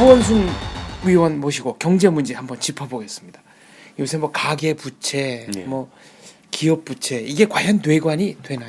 허원순 위원 모시고 경제 문제 한번 짚어보겠습니다. 요새 뭐 가계 부채, 네. 뭐 기업 부채 이게 과연 뇌관이 되나요?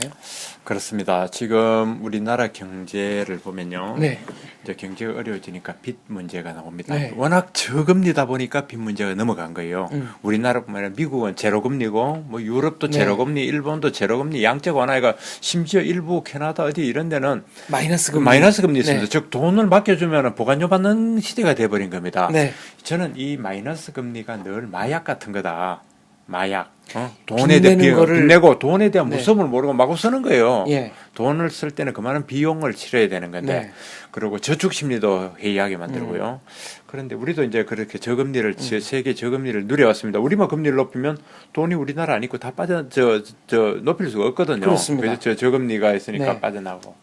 그렇습니다. 지금 우리나라 경제를 보면요. 네. 이제 경제가 어려워지니까 빚 문제가 나옵니다. 네. 워낙 저금리다 보니까 빚 문제가 넘어간 거예요. 음. 우리나라뿐만 아니라 미국은 제로금리고 뭐 유럽도 네. 제로금리, 일본도 제로금리, 양적 완화가 심지어 일부 캐나다 어디 이런 데는 마이너스 그 금리. 마이너스 금리 있습니다. 네. 즉 돈을 맡겨주면 보관료 받는 시대가 돼버린 겁니다. 네. 저는 이 마이너스 금리가 늘 마약 같은 거다. 마약. 어? 돈에 빚내는 대한 거를- 빚내고 돈에 대한 네. 무서움을 모르고 마구 쓰는 거예요. 예. 돈을 쓸 때는 그만한 비용을 치러야 되는 건데 네. 음. 그리고 저축 심리도 해이하게 만들고요. 그런데 우리도 이제 그렇게 저금리를 세- 세계 저금리를 누려왔습니다. 우리만 금리를 높이면 돈이 우리나라 아니고 다 빠져 저 저 높일 수가 없거든요. 그렇습니다. 그래서 저 저금리가 있으니까 네. 빠져나고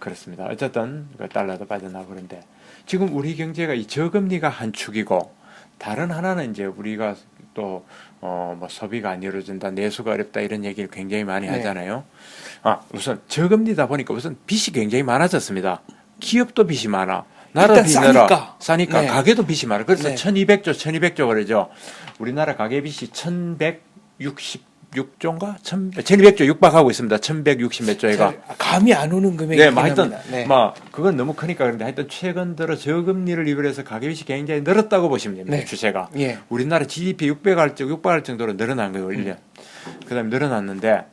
그렇습니다. 어쨌든 그 달러도 빠져나고 그런데 지금 우리 경제가 이 저금리가 한 축이고 다른 하나는 이제 우리가 또 어 뭐 소비가 안 이루어진다, 내수가 어렵다 이런 얘기를 굉장히 많이 네. 하잖아요. 아 우선 저금리다 보니까 우선 빚이 굉장히 많아졌습니다. 기업도 빚이 많아. 나라 빚내라 싸니까. 싸니까 네. 가게도 빚이 많아. 그래서 네. 1,200조, 1,200조 그러죠. 우리나라 가계 빚이 1,166조인가? 1,200조 육박하고 있습니다. 1,160 몇 조가. 잘 감이 안 오는 금액이 네, 뭐 하여튼 네. 뭐 그건 너무 크니까 그런데 하여튼 최근 들어 저금리를 이별해서 가계빚이 굉장히 늘었다고 보시면 됩니다. 네. 추세가. 예. 우리나라 GDP 600할 정 600할 정도로 늘어난 거예요, 1년. 그다음에 늘어났는데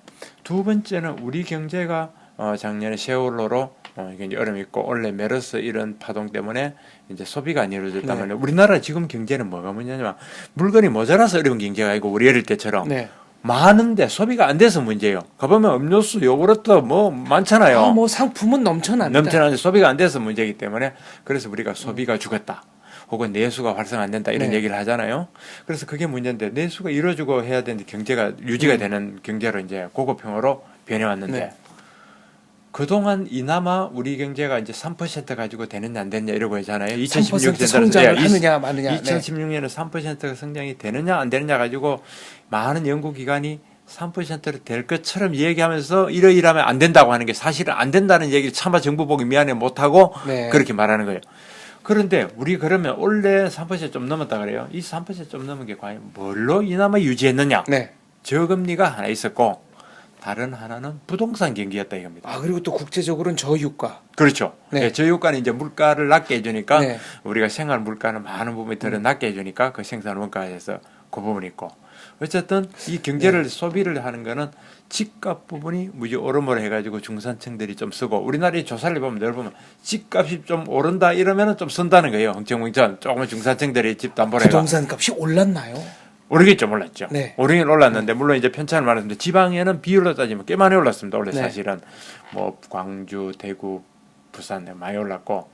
두 번째는 우리 경제가 어, 작년에 세월호로 어, 이게 이제 얼음 있고 원래 메르스 이런 파동 때문에 이제 소비가 안 이루어졌단 네. 우리나라 지금 경제는 뭐가 뭐냐면 물건이 모자라서 어려운 경제가 아니고 우리 어릴 때처럼 네. 많은데 소비가 안 돼서 문제예요. 가보면 음료수, 요구르트 뭐 많잖아요. 아, 뭐 상품은 넘쳐납니다. 넘쳐나는 소비가 안 돼서 문제이기 때문에 그래서 우리가 소비가 죽었다. 혹은 내수가 활성 안 된다 이런 네. 얘기를 하잖아요. 그래서 그게 문제인데 내수가 이루어지고 해야 되는데 경제가 유지가 음. 되는 경제로 이제 고급형으로 변해왔는데 네. 그동안 이나마 우리 경제가 이제 3% 가지고 되느냐 안 되느냐 이러고 하잖아요. 3% 성장을 하느냐 마느냐. 네. 2016년에 3%가 성장이 되느냐 안 되느냐 가지고 많은 연구 기관이 3%를 될 것처럼 얘기하면서 이러이러하면 안 된다고 하는 게 사실은 안 된다는 얘기를 차마 정부 보기 미안해 못 하고 네. 그렇게 말하는 거예요. 그런데 우리 그러면 원래 3%좀 넘었다 그래요. 이 3%좀 넘은 게 과연 뭘로 이나마 유지했느냐? 네. 저금리가 하나 있었고 다른 하나는 부동산 경기였다 이겁니다. 아 그리고 또 국제적으로는 저유가. 그렇죠. 네. 네. 저유가는 이제 물가를 낮게 해주니까 네. 우리가 생활 물가는 많은 부분이 더 낮게 해주니까 그 생산 원가에서 그 부분이 있고 어쨌든 이 경제를 네. 소비를 하는 거는 집값 부분이 무지 오름을 해가지고 중산층들이 좀 쓰고 우리나라의 조사를 보면 늘 보면 집값이 좀 오른다 이러면은 좀 쓴다는 거예요. 흥청흥청 조금은 중산층들이 집 담보를 부동산 값이 올랐나요? 오르겠죠, 몰랐죠. 네. 오르긴 올랐는데 물론 이제 편차는 많았는데 지방에는 비율로 따지면 꽤 많이 올랐습니다. 원래 네. 사실은 뭐 광주, 대구, 부산 등 많이 올랐고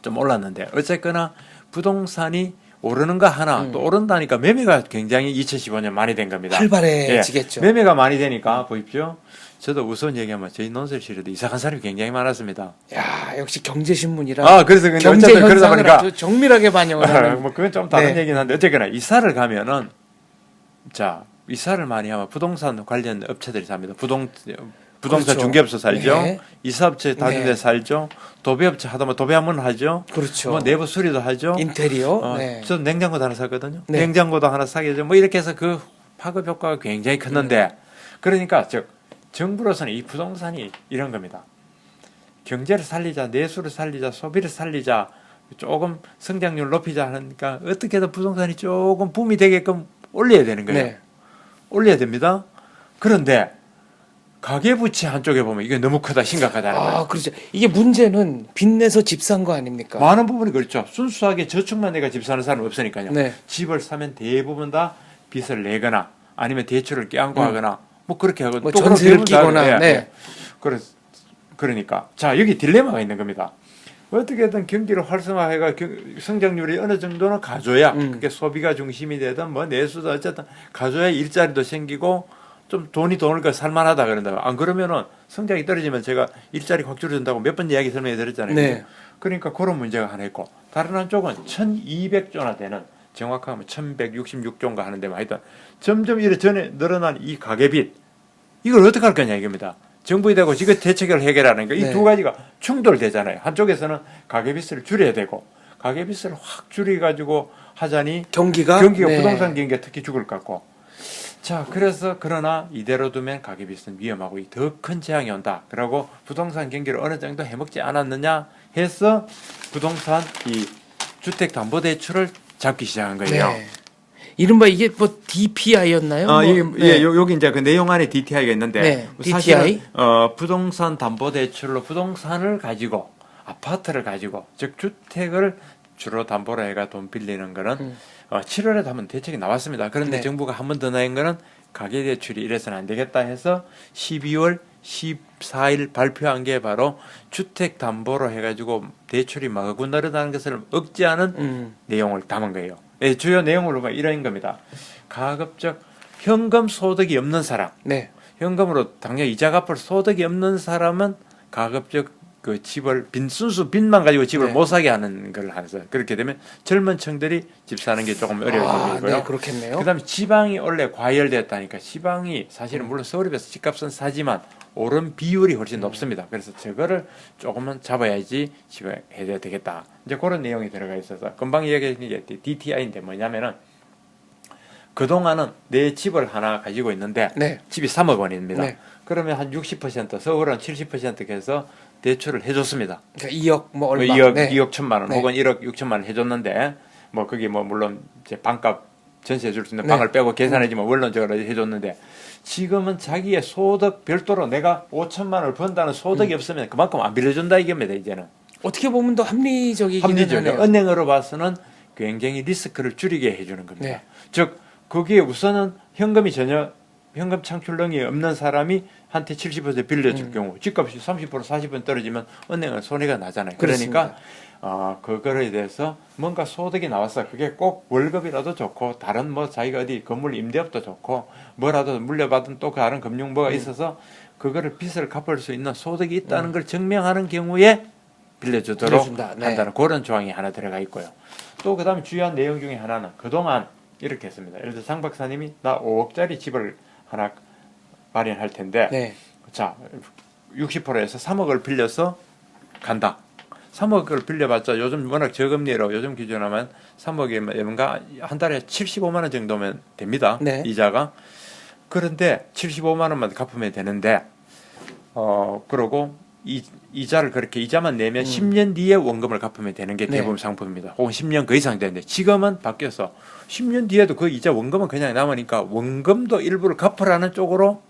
좀 올랐는데 어쨌거나 부동산이 오르는 거 하나 음. 또 오른다니까 매매가 굉장히 2015년 많이 된 겁니다. 활발해지겠죠. 예. 매매가 많이 되니까 보십시오. 저도 우선 얘기하면 저희 논설실에도 이사 간 사람이 굉장히 많았습니다. 야 역시 경제신문이라 아 그래서 근데 경제 어쨌든 그러다 현상을 보니까 아주 정밀하게 반영을 아, 하는. 뭐 그건 좀 다른 네. 얘기긴 한데 어쨌거나 이사를 가면은 자 이사를 많이 하면 부동산 관련 업체들이 삽니다. 부동 부동산 그렇죠. 중개업소 살죠. 네. 이사업체 다른 네. 데 살죠. 도배업체 하다 보면 도배 한번 하죠. 그렇죠. 뭐 내부 수리도 하죠. 인테리어. 어, 네. 저 냉장고도 하나 샀거든요. 네. 냉장고도 하나 사게 되죠. 뭐 이렇게 해서 그 파급 효과가 굉장히 컸는데 네. 그러니까 즉 정부로서는 이 부동산이 이런 겁니다. 경제를 살리자, 내수를 살리자, 소비를 살리자, 조금 성장률 높이자 하니까 어떻게든 부동산이 조금 붐이 되게끔 올려야 되는 거예요. 네. 올려야 됩니다. 그런데 가계부채 한쪽에 보면 이게 너무 크다, 심각하다는 거예요. 아 그렇죠. 이게 문제는 빚내서 집 산 거 아닙니까? 많은 부분이 그렇죠. 순수하게 저축만 내가 집 사는 사람은 없으니까요. 네. 집을 사면 대부분 다 빚을 내거나 아니면 대출을 껴안고 음. 하거나 뭐 그렇게 하고 뭐 또 전세를 끼거나, 해요. 네. 예. 그래 그러니까 자 여기 딜레마가 있는 겁니다. 어떻게든 경기를 활성화해가 경- 성장률이 어느 정도는 가져야 음. 그게 소비가 중심이 되든 뭐 내수도 어쨌든 가져야 일자리도 생기고 좀 돈이 돈을 거 살만하다 그런다. 안 그러면은 성장이 떨어지면 제가 일자리 확 줄여준다고 몇 번 이야기 설명해 드렸잖아요. 네. 그러니까 그런 문제가 하나 있고 다른 한쪽은 1200조나 되는 정확하면 1166조인가 하는데 뭐 하여튼 점점 이래 전에 늘어난 이 가계빚 이걸 어떻게 할 거냐 이겁니다. 정부이 되고 지금 대책을 해결하는 거이 네. 두 가지가 충돌되잖아요. 한쪽에서는 가계빚을 줄여야 되고 가계빚을 확 줄여가지고 하자니 경기가 경기가 네. 부동산 경기가 특히 죽을 것 같고 자 그래서 그러나 이대로 두면 가계빚은 위험하고 더 큰 재앙이 온다 그러고 부동산 경기를 어느 정도 해먹지 않았느냐 해서 부동산 이 주택담보대출을 잡기 시작한 거예요. 네. 이른바 이게 뭐 DPI였나요? 아, 뭐, 이게, 네. 예, 요- 여기 이제 그 내용 안에 DTI가 있는데 네, 사실은 DTI? 어, 부동산 담보 대출로 부동산을 가지고 아파트를 가지고 즉 주택을 주로 담보로 해가 돈 빌리는 거는 음. 어, 7월에 하면 대책이 나왔습니다. 그런데 네. 정부가 한 번더 내는 거는 가계 대출이 이래서는 안 되겠다 해서 12월 14일 발표한 게 바로 주택 담보로 해가지고 대출이 마구 늘어나는 것을 억제하는 음. 내용을 담은 거예요. 예, 주요 내용으로 보면 이런 겁니다. 가급적 현금 소득이 없는 사람, 네. 현금으로 당연 이자 갚을 소득이 없는 사람은 가급적 그 집을 빈 순수 빚만 가지고 집을 네. 못 사게 하는 걸 하면서 그렇게 되면 젊은 층들이 집 사는 게 조금 아, 어려워지고요. 네, 그렇겠네요. 그다음에 지방이 원래 과열됐다니까 지방이 사실은 물론 서울에 비해서 집값은 싸지만 오른 비율이 훨씬 높습니다. 그래서 저거를 조금만 잡아야지 집에 해야 되겠다. 이제 그런 내용이 들어가 있어서 금방 이야기한 게 DTI인데 뭐냐면은 그동안은 내 집을 하나 가지고 있는데 네. 집이 3억 원입니다. 네. 그러면 한 60% 서울은 70% 해서 대출을 해줬습니다. 그러니까 2억 뭐 얼마. 2억 네. 2억 천만 원 네. 혹은 1억 6천만 원 해줬는데 뭐 그게 뭐 물론 이제 반값 전세 줄 수 있는 네. 방을 빼고 계산해지면 원론적으로 해줬는데 지금은 자기의 소득 별도로 내가 5천만 원을 번다는 소득이 없으면 그만큼 안 빌려준다 이겁니다 이제는 어떻게 보면 더 합리적이기는 합리적이죠. 하네요. 은행으로 봐서는 굉장히 리스크를 줄이게 해주는 겁니다. 네. 즉 거기에 우선은 현금이 전혀 현금 창출능이 없는 사람이 한테 70% 빌려줄 음. 경우 집값이 30% 40% 떨어지면 은행은 손해가 나잖아요. 그러니까 어, 그거에 대해서 뭔가 소득이 나왔어. 그게 꼭 월급이라도 좋고 다른 뭐 자기가 어디 건물 임대업도 좋고 뭐라도 물려받은 또 다른 금융 뭐가 음. 있어서 그거를 빚을 갚을 수 있는 소득이 있다는 걸 증명하는 경우에 빌려주도록. 네. 한다는 그런 조항이 하나 들어가 있고요. 또 그다음에 주요한 내용 중에 하나는 그동안 이렇게 했습니다. 예를 들어 장 박사님이 나 5억짜리 집을 하나 마련할 텐데 네. 자 60%에서 3억을 빌려서 간다. 3억을 빌려봤자 요즘 워낙 저금리로 요즘 기준으로 하면 3억이면 뭔가 한 달에 75만 원 정도면 됩니다. 네. 이자가. 그런데 75만 원만 갚으면 되는데 어 그러고 이, 이자를 그렇게 이자만 내면 음. 10년 뒤에 원금을 갚으면 되는 게 네. 대부분 상품입니다. 혹은 10년 그 이상 되는데 지금은 바뀌어서 10년 뒤에도 그 이자 원금은 그냥 남으니까 원금도 일부를 갚으라는 쪽으로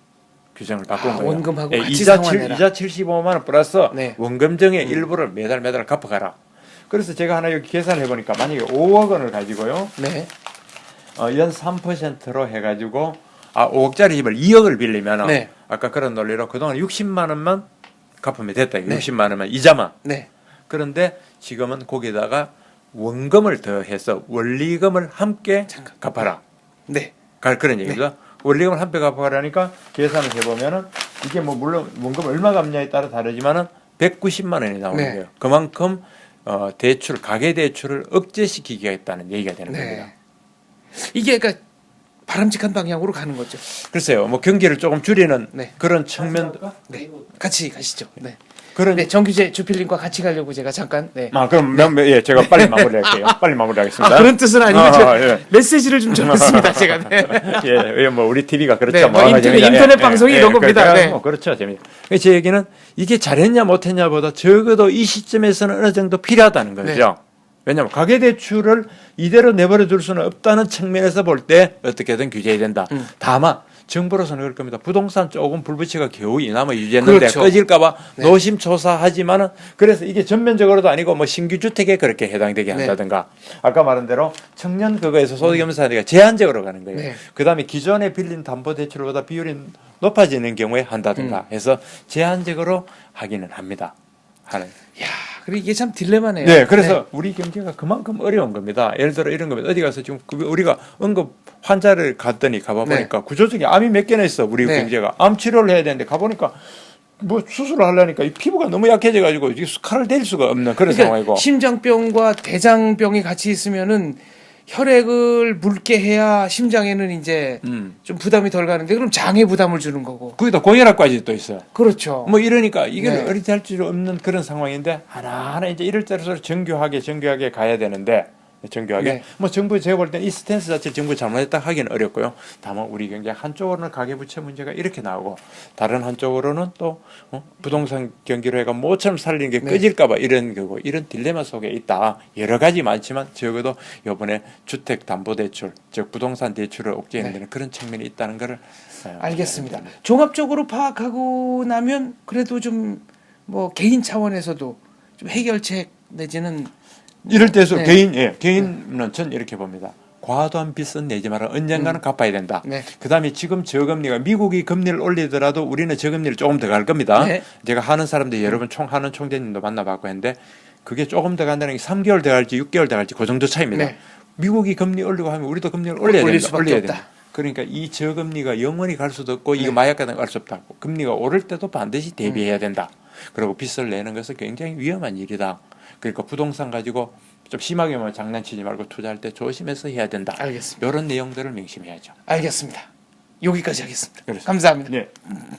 규정을 바꾼 아, 거예요. 원금하고 예, 같이 이자, 칠- 상환해라. 이자 75만 원 플러스 네. 원금정의 음. 일부를 매달 매달 갚아가라. 그래서 제가 하나 여기 계산해 보니까 만약에 5억 원을 가지고요, 네. 어, 연 3%로 해 가지고 아 5억짜리 집을 2억을 빌리면 네. 아까 그런 논리로 그동안 60만 원만 갚으면 됐다. 네. 60만 원만 이자만. 네. 그런데 지금은 거기다가 원금을 더해서 원리금을 함께 잠깐. 갚아라. 네. 갈 그런 얘기죠. 원리금을 함께 갚아라니까 계산을 해보면은 이게 뭐 물론 원금 얼마 갚냐에 따라 다르지만은 190만 원이 나오는 네. 거예요. 그만큼 어, 대출 가계 대출을 억제시키겠다는 얘기가 되는 겁니다. 네. 이게 그러니까 바람직한 방향으로 가는 거죠. 글쎄요, 뭐 경기를 조금 줄이는 네. 그런 측면, 네. 같이 가시죠. 네. 그런 네, 정규재 주필님과 같이 가려고 제가 잠깐 네. 아 그럼 명- 예 제가 빨리 마무리할게요. 빨리 마무리하겠습니다. 아, 그런 뜻은 아니고 아, 예. 메시지를 좀 전했습니다. 제가. 네. 예, 예, 뭐 우리 TV가 그렇죠. 네, 뭐 인터넷- 재미있- 인터넷 방송이 이런 겁니다. 그러니까 네. 뭐 그렇죠, 재미. 제 얘기는 이게 잘했냐 못했냐보다 적어도 이 시점에서는 어느 정도 필요하다는 네. 거죠. 왜냐하면 가계 대출을 이대로 내버려 둘 수는 없다는 측면에서 볼 때 어떻게든 규제해야 된다. 음. 다만 정부로서는 그럴 겁니다. 부동산 조금 불붙이가 겨우 이나마 유지했는데 그렇죠. 꺼질까봐 네. 노심초사하지만은 그래서 이게 전면적으로도 아니고 뭐 신규 주택에 그렇게 해당되게 네. 한다든가 아까 말한 대로 청년 그거에서 사람들이 제한적으로 가는 거예요. 네. 그다음에 기존에 빌린 담보 대출보다 비율이 높아지는 경우에 한다든가 음. 해서 제한적으로 하기는 합니다. 하는. 야, 그리고 이게 참 딜레마네요. 네, 그래서 우리 경제가 그만큼 어려운 겁니다. 예를 들어 이런 겁니다. 어디 가서 지금 그 우리가 응급 환자를 갔더니 가봐 네. 보니까 구조적인 암이 몇 개나 있어 우리 네. 경제가 암 치료를 해야 되는데 가 보니까 뭐 수술을 하려니까 이 피부가 너무 약해져 가지고 이게 칼을 댈 수가 없는 그런 그러니까 상황이고 심장병과 대장병이 같이 있으면은 혈액을 묽게 해야 심장에는 이제 음. 좀 부담이 덜 가는데 그럼 장에 부담을 주는 거고. 거기다 고혈압까지 또 있어요. 그렇죠. 뭐 이러니까 이게 네. 어리할 줄 없는 그런 상황인데 하나하나 이제 이럴 때로 정교하게 정교하게 가야 되는데 정교하게 네. 뭐 정부 제가 볼 때는 이 스탠스 자체 정부 잘못했다 하기는 어렵고요. 다만 우리 경제 한쪽으로는 가계부채 문제가 이렇게 나오고 다른 한쪽으로는 또 어? 부동산 경기로 해가 모처럼 살리는 게 네. 꺼질까봐 이런 거고 이런 딜레마 속에 있다. 여러 가지 많지만 적어도 이번에 주택 담보 대출 즉 부동산 대출을 억제하는 네. 그런 측면이 있다는 것을 어, 알겠습니다. 종합적으로 파악하고 나면 그래도 좀 뭐 개인 차원에서도 좀 해결책 내지는 이럴 때서 네. 개인 예 개인은 전 이렇게 봅니다. 과도한 빚은 내지 마라. 언젠가는 갚아야 된다. 네. 그다음에 지금 저금리가 미국이 금리를 올리더라도 우리는 저금리를 조금 더 갈 겁니다. 네. 제가 하는 사람들 여러분 총 하는 총재님도 만나봤고 했는데 그게 조금 더 간다는 게 3개월 더 갈지 6개월 더 갈지 그 정도 차이입니다. 네. 미국이 금리 올리고 하면 우리도 금리를 올려야 올릴 된다. 올려야. 된다. 그러니까 이 저금리가 영원히 갈 수도 없고 이거 네. 마약 같은 거갈 수 없다고. 금리가 오를 때도 반드시 대비해야 된다. 그리고 빚을 내는 것은 굉장히 위험한 일이다. 그러니까 부동산 가지고 좀 심하게 뭐 장난치지 말고 투자할 때 조심해서 해야 된다. 알겠습니다. 이런 내용들을 명심해야죠. 알겠습니다. 여기까지 하겠습니다. 그렇습니다. 감사합니다. 네.